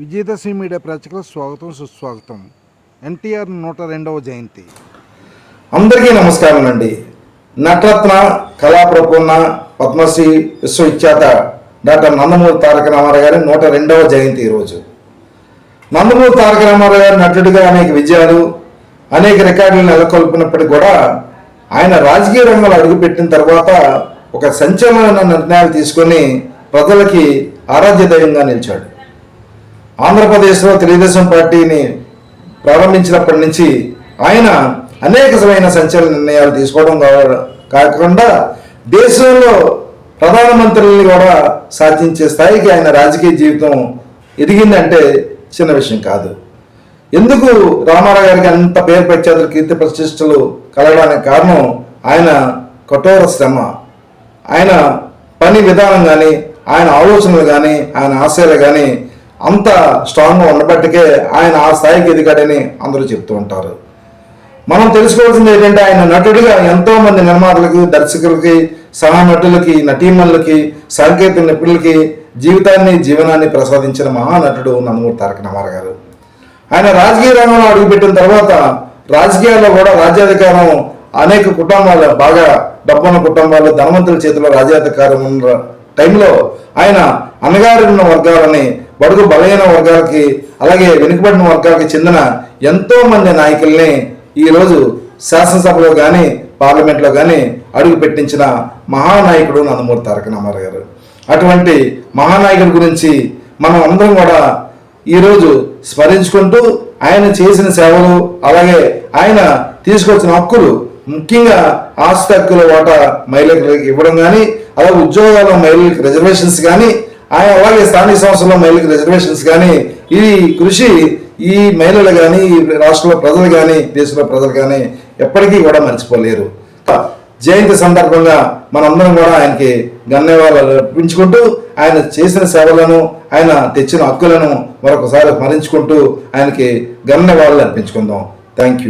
Vijayadashami media ప్రేక్షకులకు స్వాగతం సుస్వాగతం. ఎన్టీఆర్ నూట రెండవ జయంతి. అందరికీ నమస్కారం అండి. నటరత్న కళాప్రపూర్ణ పద్మశ్రీ విశ్వవిఖ్యాత డాక్టర్ నందమూరి తారక రామారావు గారి నూట రెండవ జయంతి ఈరోజు నందమూరి తారక రామారావు గారు నటుడిగా అనేక విజయాలు అనేక రికార్డులు నెలకొల్పినప్పటికీ కూడా ఆయన రాజకీయ రంగంలో అడుగుపెట్టిన తర్వాత ఒక సంచలనమైన నిర్ణయాలు తీసుకొని ప్రజలకి ఆరాధ్య దైవంగా నిలిచాడు. ఆంధ్రప్రదేశ్లో తెలుగుదేశం పార్టీని ప్రారంభించినప్పటి నుంచి ఆయన అనేకమైన సంచలన నిర్ణయాలు తీసుకోవడం కా- కాకుండా దేశంలో ప్రధానమంత్రుల్ని కూడా సాధించే స్థాయికి ఆయన రాజకీయ జీవితం ఎదిగిందంటే చిన్న విషయం కాదు. ఎందుకు రామారావు గారికి అంత పేరు ప్రఖ్యాతులు కీర్తి ప్రతిష్టలు కలగడానికి కారణం ఆయన కఠోర శ్రమ. ఆయన పని విధానం కానీ ఆయన ఆలోచనలు కానీ ఆయన ఆశయాలు కానీ అంత స్ట్రాంగ్గా ఉండబట్టికే ఆయన ఆ స్థాయికి ఎదిగాడని అందరూ చెప్తూ ఉంటారు. మనం తెలుసుకోవాల్సింది ఏంటంటే ఆయన నటుడిగా ఎంతో మంది నిర్మాతలకి దర్శకులకి సహనటులకి నటీమణులకి సాంకేతిక నిపుణులకి జీవితాన్ని జీవనాన్ని ప్రసాదించిన మహానటుడు నందమూరి తారక రామారావు గారు. ఆయన రాజకీయ రంగంలో అడుగుపెట్టిన తర్వాత రాజకీయాల్లో కూడా రాజ్యాధికారం అనేక కుటుంబాలు బాగా డబ్బున్న కుటుంబాలు ధనవంతుల చేతిలో రాజ్యాధికారం ఉన్న టైంలో ఆయన అణగారిన వర్గాలని బడుగు బలహీన వర్గాలకి అలాగే వెనుకబడిన వర్గాలకి చెందిన ఎంతో మంది నాయకుల్ని ఈరోజు శాసనసభలో కానీ పార్లమెంట్లో కానీ అడుగు పెట్టించిన మహానాయకుడు నందమూరి తారక రామారావు గారు. అటువంటి మహానాయకుడి గురించి మనం అందరం కూడా ఈరోజు స్మరించుకుంటూ ఆయన చేసిన సేవలు అలాగే ఆయన తీసుకొచ్చిన హక్కులు ముఖ్యంగా ఆస్తి హక్కుల వాటా మహిళలకు ఇవ్వడం కానీ అలాగే ఉద్యోగాల మహిళలకు రిజర్వేషన్స్ కానీ ఆయన అలాగే స్థానిక సంస్థల్లో మహిళలకు రిజర్వేషన్స్ కానీ ఈ కృషి ఈ మహిళలు కానీ ఈ రాష్ట్రంలో ప్రజలు కానీ దేశంలో ప్రజలు కానీ ఎప్పటికీ కూడా మర్చిపోలేరు. జయంతి సందర్భంగా మనందరం కూడా ఆయనకి ధన్యవాదాలు అర్పించుకుంటూ ఆయన చేసిన సేవలను ఆయన తెచ్చిన హక్కులను మరొకసారి స్మరించుకుంటూ ఆయనకి ధన్యవాదాలు అర్పించుకుందాం. Thank you